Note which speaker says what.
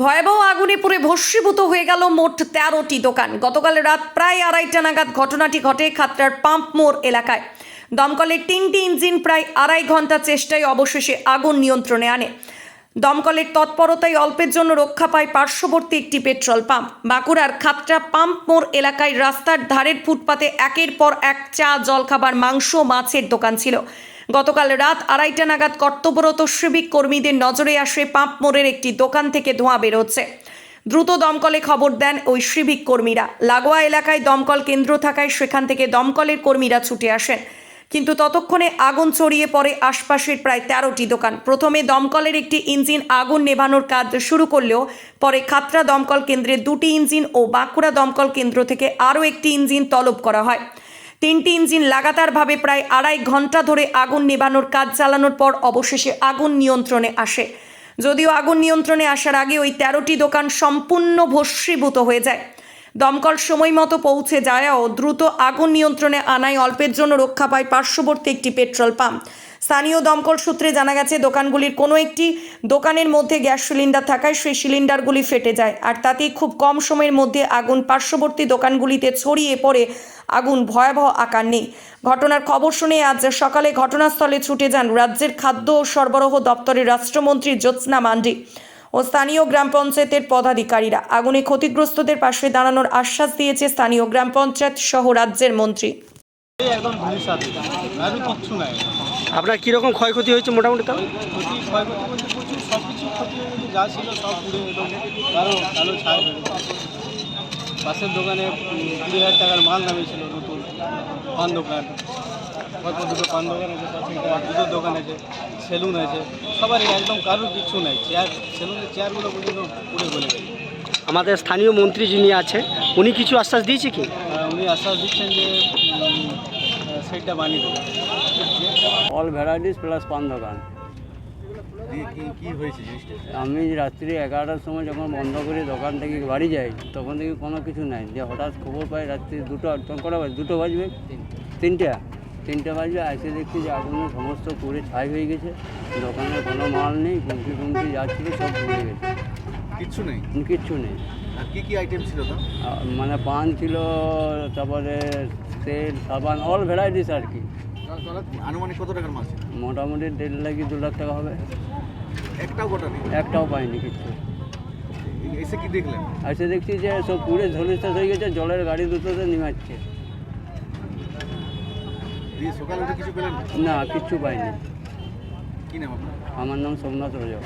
Speaker 1: ভয়াবহ আগুনে পুড়ে ভস্মীভূত হয়ে গেল মোট তেরোটি দোকান। গতকাল রাত প্রায় আড়াইটা নাগাদ ঘটনাটি ঘটে খাতড়ার পাম্প মোড় এলাকায়। দমকলের তিনটি ইঞ্জিন প্রায় আড়াই ঘণ্টা চেষ্টায় অবশেষে আগুন নিয়ন্ত্রণে আনে। দমকলের তৎপরতায় অল্পের জন্য রক্ষা পায় পার্শ্ববর্তী একটি পেট্রোল পাম্প। বাঁকুড়ার খাতরা পাম্প মোড় এলাকায় রাস্তার ধারের ফুটপাতে একের পর এক চা, জলখাবার, মাংস, মাছের দোকান ছিল। গতকাল রাত আড়াইটা নাগাদ কর্তব্যরত সিভিক কর্মীদের নজরে আসে পাম্প মোড়ের একটি দোকান থেকে ধোঁয়া বেরোচ্ছে। দ্রুত দমকলে খবর দেন ওই সিভিক কর্মীরা। লাগোয়া এলাকায় দমকল কেন্দ্র থাকায় সেখান থেকে দমকলের কর্মীরা ছুটে আসেন। কিন্তু ততক্ষণে আগুন ছড়িয়ে পড়ে আশপাশের প্রায় তেরোটি দোকান। প্রথমে দমকলের একটি ইঞ্জিন আগুন নেভানোর কাজ শুরু করলেও পরে খাতরা দমকল কেন্দ্রের দুটি ইঞ্জিন ও বাঁকুড়া দমকল কেন্দ্র থেকে আরও একটি ইঞ্জিন তলব করা হয়। তিনটি ইঞ্জিন লাগাতারভাবে প্রায় আড়াই ঘণ্টা ধরে আগুন নেভানোর কাজ চালানোর পর অবশেষে আগুন নিয়ন্ত্রণে আসে। যদিও আগুন নিয়ন্ত্রণে আসার আগে ওই তেরোটি দোকান সম্পূর্ণ ভস্মীভূত হয়ে যায়। দমকল সময় মতো পৌঁছে যায়ও দ্রুত আগুন নিয়ন্ত্রণে আনায় অল্পের জন্য রক্ষা পায় পার্শ্ববর্তী একটি পেট্রোল পাম্প। স্থানীয় দমকল সূত্রে জানা গেছে, দোকানগুলির কোনো একটি দোকানের মধ্যে গ্যাস সিলিন্ডার থাকায় সেই সিলিন্ডারগুলি ফেটে যায়। আর তাতেই খুব কম সময়ের মধ্যে আগুন পার্শ্ববর্তী দোকানগুলিতে ছড়িয়ে পড়ে আগুন ভয়াবহ আকার নেই। ঘটনার খবর শুনে আজ সকালে ঘটনাস্থলে ছুটে যান রাজ্যের খাদ্য ও সরবরাহ দপ্তরের রাষ্ট্রমন্ত্রী জ্যোৎস্না মান্ডি ও স্থানীয় গ্রাম পঞ্চায়েতের পদাধিকারীরা। আগুনে ক্ষতিগ্রস্তদের পাশে দাঁড়ানোর আশ্বাস দিয়েছে স্থানীয় গ্রাম পঞ্চায়েত সহ রাজ্যের মন্ত্রী।
Speaker 2: একদম কিচ্ছু নাই।
Speaker 3: আপনার কীরকম ক্ষয়ক্ষতি হয়েছে মোটামুটি তাও
Speaker 2: ক্ষতি ক্ষয়ক্ষতি বলতে প্রচুর সব কিছু ক্ষতি হয়ে গেছে। যা ছিল সব পুড়ে একদম কালো কালো ছায় হয়ে গেছে। পাশের দোকানে কুড়ি হাজার টাকার মাল নামিয়েছিল নতুন পান দোকান। কত দুটো পান দোকান আছে পাশে দুধের দোকান আছে সেলুন আছে। সবারই একদম কারোর কিচ্ছু নাই। চেয়ার সেলুনের চেয়ারগুলো পর্যন্ত পুড়ে গলে গেছে।
Speaker 3: আমাদের স্থানীয় মন্ত্রী যিনি আছে উনি কিছু আশ্বাস দিয়েছে কি?
Speaker 2: উনি আশ্বাস দিচ্ছেন যে সেইটা বানিয়ে দেবে
Speaker 4: অল ভ্যারাইটিস প্লাস পান দোকান
Speaker 2: কি কি হয়েছে জিনিসটা
Speaker 4: আমি রাত্রি এগারোটার সময় যখন বন্ধ করে দোকান থেকে বাড়ি যাই তখন থেকে কোনো কিছু নাই। যে হঠাৎ খবর পাই রাত্রি দুটো তখন কটা বাজে? দুটো বাজবে? তিনটা। তিনটে বাজবে এসে দেখছি যে আগুনে সমস্ত পুড়ে ছাই হয়ে গেছে। দোকানে কোনো মাল নেই গুমটি টুমটি যা ছিল সব পুড়ে গেছে।
Speaker 5: কিচ্ছু নেই?
Speaker 4: কিচ্ছু নেই।
Speaker 5: আর কি কি আইটেম ছিল
Speaker 4: মানে পান ছিল তারপরে তেল সাবান অল ভ্যারাইটিস আর কি।
Speaker 5: আনুমানিক কত টাকার মাছ
Speaker 4: মোটামুটি দেড় লাখ দু লাখ টাকা হবে।
Speaker 5: একটাও গোটা নেই
Speaker 4: একটাও পাইনি কিছু।
Speaker 5: এসে কি দেখলেন?
Speaker 4: এসে দেখছি যে সব পুরে ঝলিস্তাস হয়ে গেছে জলের গাড়ি দুটোতে নিমাচ্ছে।
Speaker 5: না সকালে কিছু পেলেন?
Speaker 4: না? কিচ্ছু পাইনি।
Speaker 5: কি নাম আপনার?
Speaker 4: আমার নাম সোমনাথ রজক